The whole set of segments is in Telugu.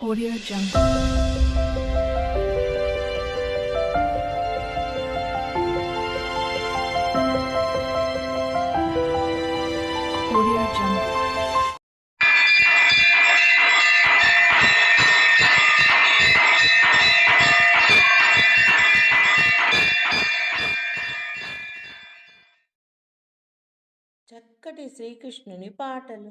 Audio Jungle. Audio Jungle. చక్కటి శ్రీకృష్ణుని పాటలు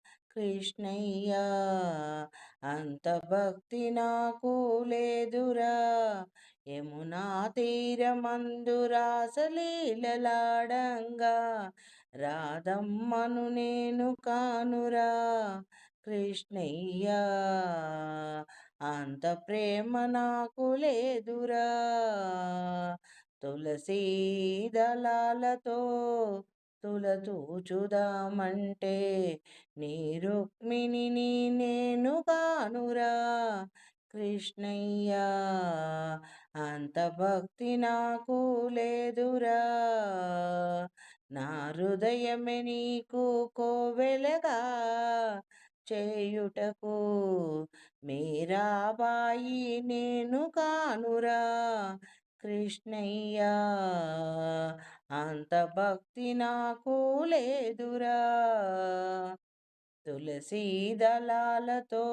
కృష్ణయ్యా అంత భక్తి నాకు లేదురా. యమునా తీరమందురాసలీలలాడంగా రాధమ్మను నేను కానురా. కృష్ణయ్యా అంత ప్రేమ నాకు లేదురా. తులసీ దళాలతో భక్తులతో చూదామంటే నీ రుక్మిణిని నేను కానురా. కృష్ణయ్యా అంత భక్తి నాకు లేదురా. నా హృదయమే నీకు కోవెలగా. చేయుటకు మీరాబాయి నేను కానురా. కృష్ణయ్యా అంత భక్తి నాకు లేదురా. తులసీ దళాలతో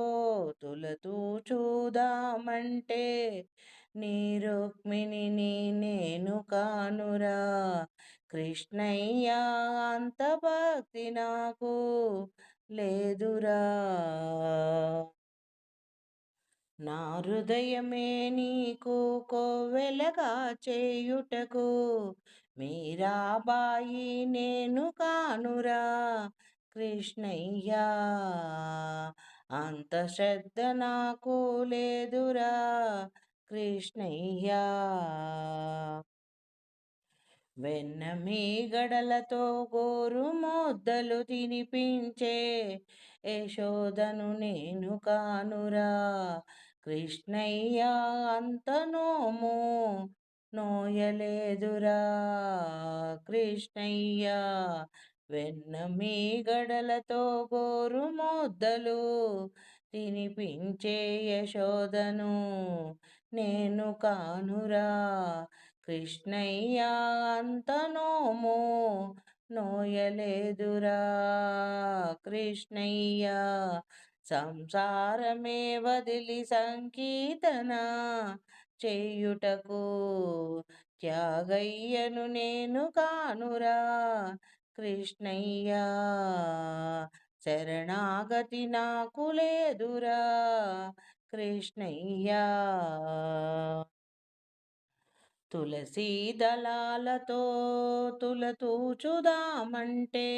తులతూ చూదామంటే నీ రుక్మిణిని నేను కానురా. కృష్ణయ్య అంత భక్తి నాకు లేదురా. నా హృదయమే నీకు కోవెలగా చేయుటకు మీరాబాయి నేను కానురా కృష్ణయ్యా. అంత శ్రద్ధ నాకు లేదురా కృష్ణయ్యా. వెన్న మీగడలతో గోరు ముద్దలు తినిపించే యశోదను నేను కానురా కృష్ణయ్య అంత నోము నోయలేదురా కృష్ణయ్య. వెన్న మీగడలతో గోరు ముద్దలు తినిపించే యశోదను నేను కానురా. కృష్ణయ్య అంత నోము నోయలేదురా కృష్ణయ్య. సంసారమే వదిలి సంకీర్తన చేయుటకు త్యాగయ్యను నేను కానురా. కృష్ణయ్య శరణాగతి నాకు లేదురా. కృష్ణయ్యా తులసీ దళాలతో తులతూచుదామంటే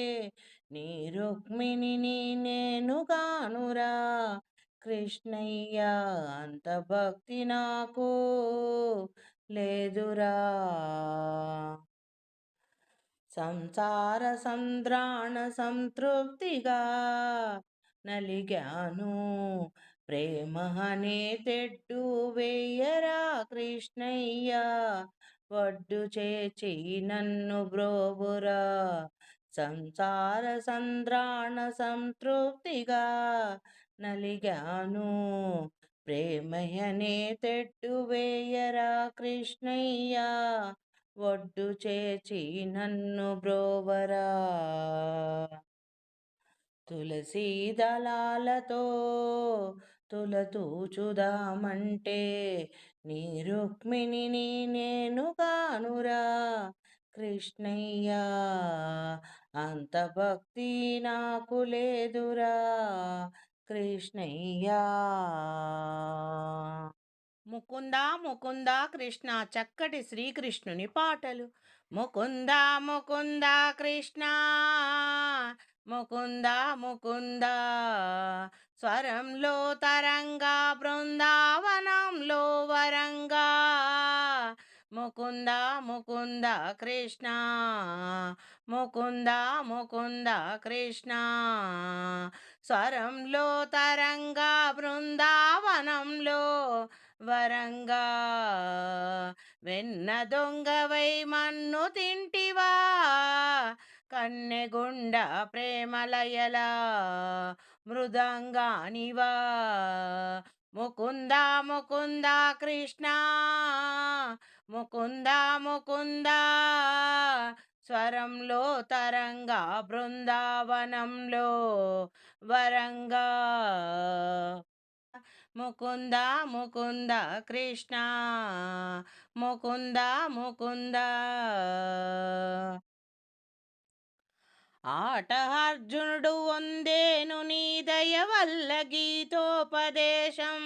నీ రుక్మిణిని నేను కానురా. కృష్ణయ్యా అంత భక్తి నాకు లేదురా. సంసార సంద్రాణ సంతృప్తిగా నలిగాను ప్రేమ అనే తెడ్డు వేయరా కృష్ణయ్య వడ్డు చేచి నన్ను బ్రోబురా సంసార సంద్రాణ సంతృప్తిగా నలిగాను. ప్రేమయనే తెట్టు వేయరా కృష్ణయ్య? ఒడ్డు చేచి నన్ను బ్రోవరా? తులసీ దళాలతో తులతూ చూదామంటే నీ రుక్మిణిని నేను కానురా కృష్ణయ్యా. అంత భక్తి నాకు లేదురా. కృష్ణయ్యా. ముకుంద ముకుంద కృష్ణ చక్కటి శ్రీకృష్ణుని పాటలు. ముకుంద ముకుంద కృష్ణ ముకుంద ముకుంద. స్వరంలో తరంగా బృందావనంలో వరంగా. ముకుంద ముకుంద కృష్ణ ముకుంద ముకుంద కృష్ణ. స్వరంలో తరంగా బృందావనంలో వరంగా వెన్న దొంగవై మన్ను తింటివా? కన్నెగుండ ప్రేమలయలా మృదంగానివా? ముకుంద ముకుంద కృష్ణ ముకుంద ముకుంద స్వరంలో తరంగా బృందావనంలో వరంగా. ముకుంద ముకుంద కృష్ణ ముకుంద ముకుంద. ఆట అర్జునుడు వందేను నీ దయ వల్ల గీతోపదేశం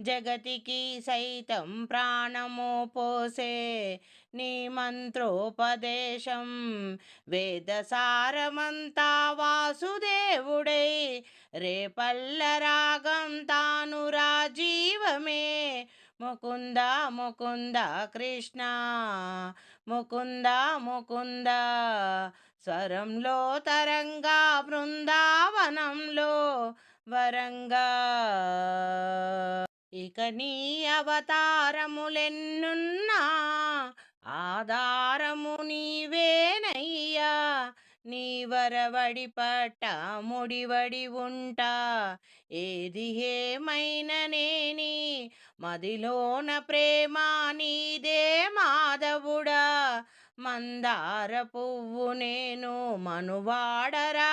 జగతికి సైతం ప్రాణము పోసే నీ మంత్రోపదేశం. వేదసారమంతా వాసుదేవుడై రేపల్ల రాగం తాను రాజీవమే. ముకుంద ముకుంద కృష్ణ ముకుంద ముకుంద. స్వరంలో తరంగా బృందావనంలో వరంగా. ఇక నీ అవతారములెన్నున్నా ఆధారము నీవేనయ్యా. నీ వరవడి పట్ట ముడివడి ఉంటా. ఏది ఏమైననేని మదిలోన ప్రేమ నీదే మాధవుడా. మందార పువ్వు నేను మనువాడరా.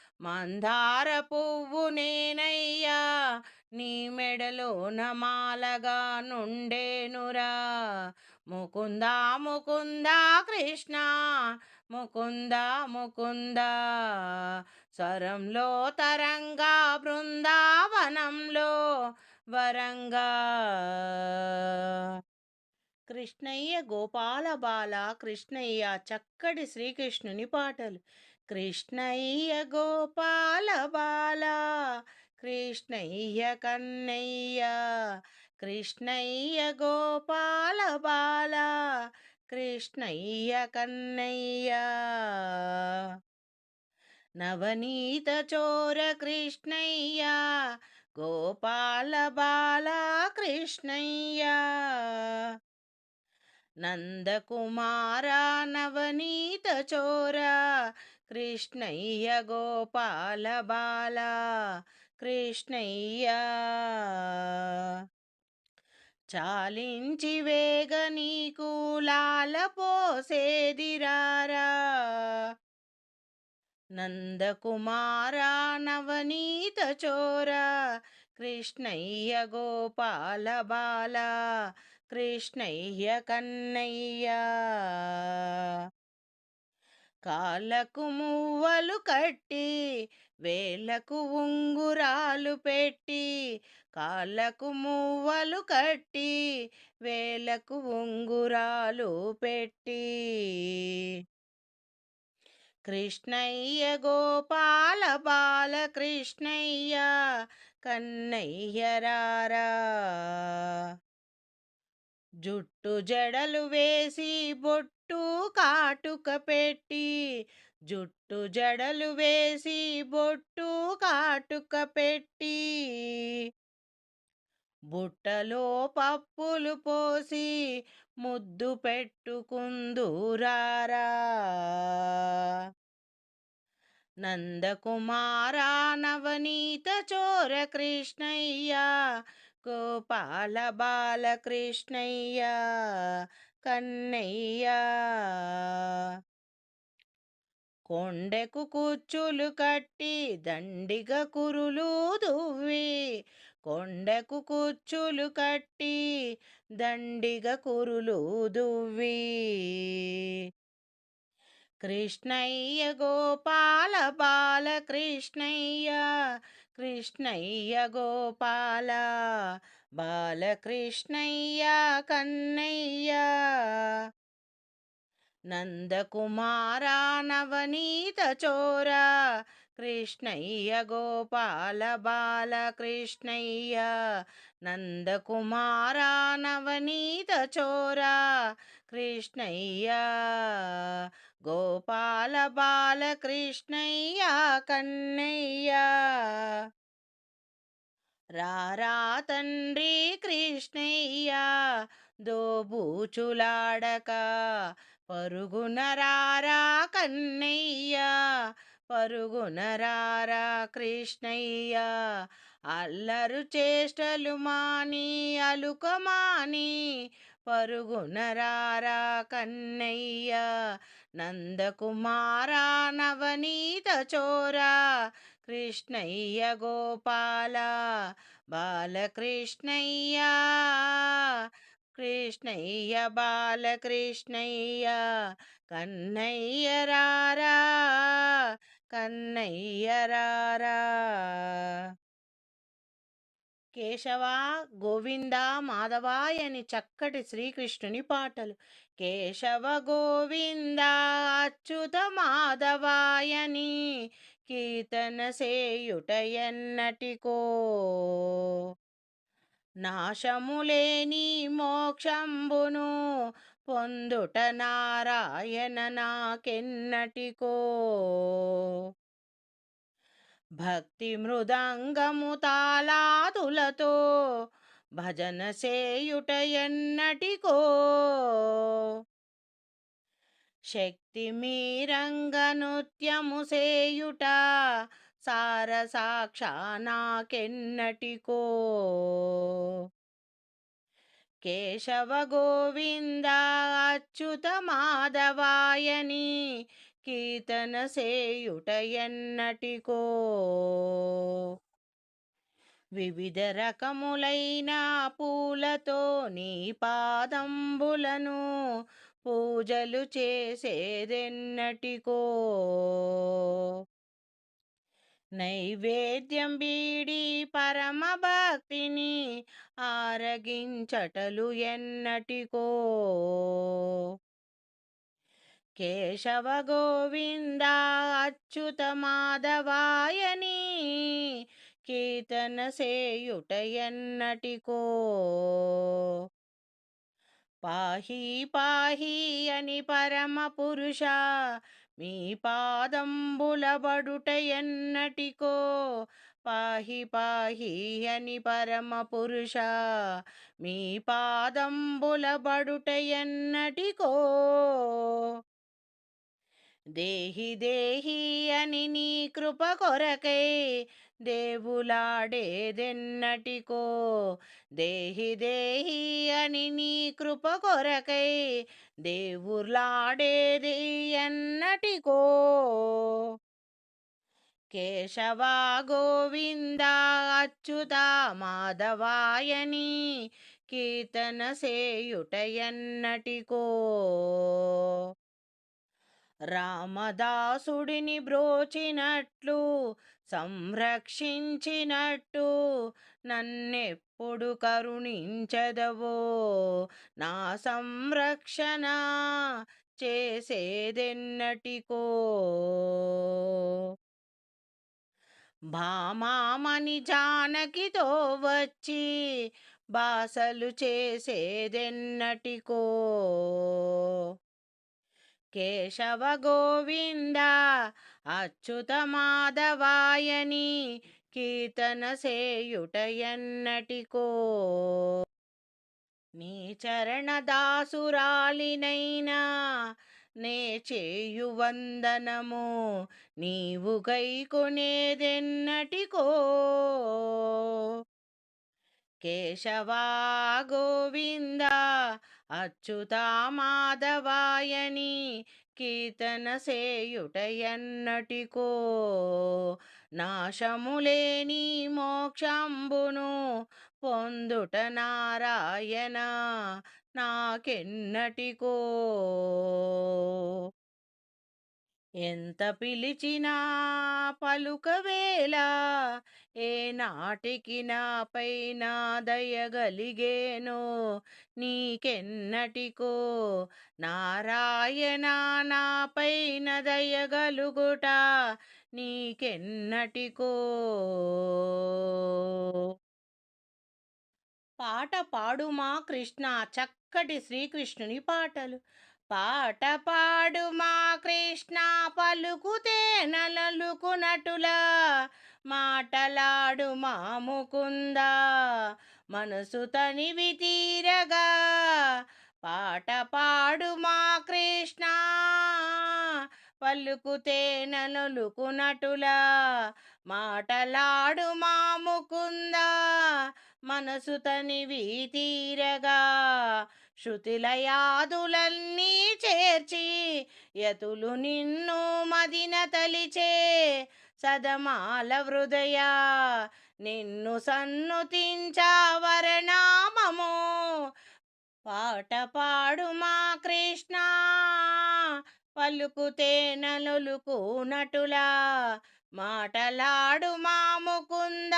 మందార పువ్వు నేనయ్యా నీ మెడలో నమాలగా నుండేనురా. ముకుంద ముకుంద కృష్ణ ముకుంద ముకుంద. స్వరంలో తరంగా బృందావనంలో వరంగా. కృష్ణయ్య గోపాల బాల కృష్ణయ్య చక్కటి శ్రీకృష్ణుని పాటలు. కృష్ణయ్య గోపాల బాల కృష్ణయ్య కన్నయ్య కృష్ణయ్య గోపాల బాల కృష్ణయ్య కన్నయ్య. నవనీత చోర కృష్ణయ్య గోపాల బాల కృష్ణయ్య. నందకుమారా నవనీత చోర కృష్ణయ్య గోపాల బాల కృష్ణయ్య. చాలించి వేగ నీకు లాల పోసేదిరారా నందకుమారా నవనీత చోర కృష్ణయ్య గోపాల బాల కృష్ణయ్య కన్నయ్య కాళ్ళకు మువ్వలు కట్టి వేలకు ఉంగురాలు పెట్టి కాళ్ళకు మువ్వలు కట్టి వేలకు ఉంగురాలు పెట్టి. కృష్ణయ్య గోపాల బాల కృష్ణయ్య కన్నయ్య రారా. జుట్టు జడలు వేసి బొట్టు కాటుక పెట్టి జుట్టు జడలు వేసి బొట్టు కాటుక పెట్టి బుట్టలో పప్పులు పోసి ముద్దు పెట్టుకుందురారా నందకుమార నవనీత చోర కృష్ణయ్య గోపాల బాలకృష్ణయ్య కన్నయ్య. కొండెకు కుచ్చులు కట్టి దండిగ కురులు దువ్వి కొండకు కుచ్చులు కట్టి దండిగ కురులు దువ్వి. కృష్ణయ్య గోపాల బాల కృష్ణయ్య కృష్ణయ్య గోపాల బాలకృష్ణయ్య కన్నయ్య. నందకుమార నవనీత చోర కృష్ణయ్య గోపాల బాల కృష్ణయ్య. నందకుమార నవనీత చోర కృష్ణయ్య. గోపాల బాలకృష్ణయ్య కన్నయ్య. రారా తండ్రి కృష్ణయ్య దోబూచులాడక. పరుగున రారా కన్నయ్య పరుగున రారా కృష్ణయ్య. అల్లరు చేష్టలు మాని అలుకమాని పరుగునరారా కన్నయ్య నందకుమారా నవనీత చోరా కృష్ణయ్య గోపాల బాలకృష్ణయ్య కృష్ణయ్య బాలకృష్ణయ్య కన్నయ్య రారా కన్నయ్య రారా. కేశవ గోవింద మాధవాయని చక్కటి శ్రీకృష్ణుని పాటలు. కేశవ గోవింద అచ్యుత మాధవాయని కీర్తన సేయుట ఎన్నటికో. నాశములేని మోక్షంబును పొందుట నారాయణ నాకెన్నటికో. భక్తి మృదంగము తాళాదులతో భజన సేయుట ఎన్నటికో. శక్తి మీరంగ నృత్యము సేయుట సార సాక్ష నాకెన్నటికో కేశవ గోవింద అచ్యుత మాధవాయని కీర్తన సేయుట ఎన్నటికో వివిధ రకములైన పూలతో నీ పాదంబులను పూజలు చేసేదెన్నటికో. నైవేద్యం బీడి పరమ భక్తిని ఆరగించటలు ఎన్నటికో. కేశవ గోవింద అచ్యుత మాధవాయని కీర్తన సేయుట ఎన్నటికో. పాహి పాహి అని పరమ పురుష మీ పాదంబుల ఎన్నటికో. పాహి పాహి అని పరమ పురుష మీ పాదంబుల ఎన్నటికో. దేహి దేహి అని నీ కృప కొరకై దేవులాడేదెన్నటికో. దేహి దేహి అని నీ కృప కొరకై దేవులాడేది ఎన్నటికో. కేశవా గోవింద అచ్యుత మాధవాయని కీర్తన సేయుట ఎన్నటికో. రామదాసుడిని బ్రోచినట్లు సంరక్షించినట్టు నన్నెప్పుడు కరుణించదవో నా సంరక్షణ చేసేదెన్నటికో. భామామణి జానకితో వచ్చి బాసలు చేసేదెన్నటికో. కేశవ గోవింద అచ్యుత మాధవాయని కీర్తన సేయుట ఎన్నటికో. నీ చరణ దాసురాలినైనా నే చేయు వందనము నీవు గైకొనేదెన్నటికో కేశవా గోవింద అచ్యుతామాధవాయని మాధవాయని కీర్తన సేయుట ఎన్నటికో నాశములేని మోక్షంబును పొందుట నారాయణ నాకెన్నటికో. ఎంత పిలిచినా పలుకవేళ ఏ నాటికి నాపైన దయగలిగేనో? నీకెన్నటికో? నారాయణ నాపైన దయగలుగుట నీకెన్నటికో? పాట పాడుమా కృష్ణ చక్కటి శ్రీకృష్ణుని పాటలు. పాట పాడు మా కృష్ణ పలుకుతే నలుకునటులా మాటలాడు మా ముకుంద. మనసు తనివి తీరగా పాట పాడు మా కృష్ణ పలుకుతే నలుకునటులా మాటలాడు మా ముకుంద. మనసు తనివి తీరగా శృతిలయాదులన్నీ చేర్చి యతులు నిన్ను మదిన తలిచే సదమాల హృదయ. నిన్ను సన్నుతించవరణామము పాట పాడు మా కృష్ణ. పలుకుతే నలుకు నటులా మాటలాడు మా ముకుంద.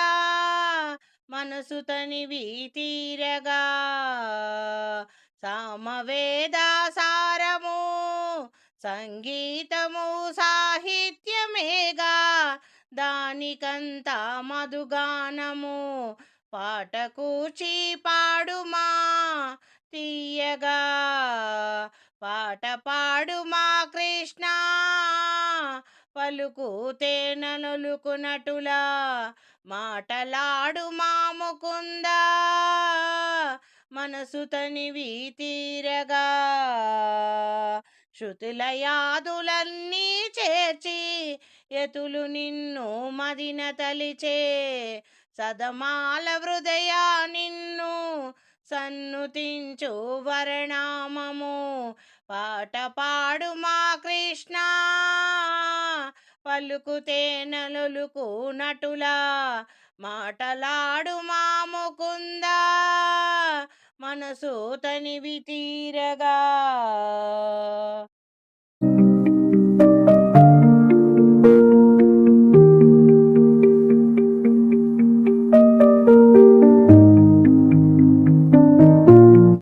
మనసు తనివి తీరగా సామవేదాసారము సంగీతము సాహిత్యమేగా. దానికంతా మధుగానము పాటకూచి పాడుమా తీయగా. పాట పాడుమా కృష్ణ పలుకుతే నలుకునటులా మాటలాడు మా ముకుందా. మనసు తనివి తీరగా. శృతులయాదులన్నీ చేర్చి ఎతులు నిన్ను మదిన తలిచే. సదమాల హృదయ నిన్ను సన్నుతించు వరణామము పాట పాడు మా కృష్ణ. పలుకుతే నలుకు నటులా. మాటలాడు మా ముకుందా. మనసు తనివి తీరగా.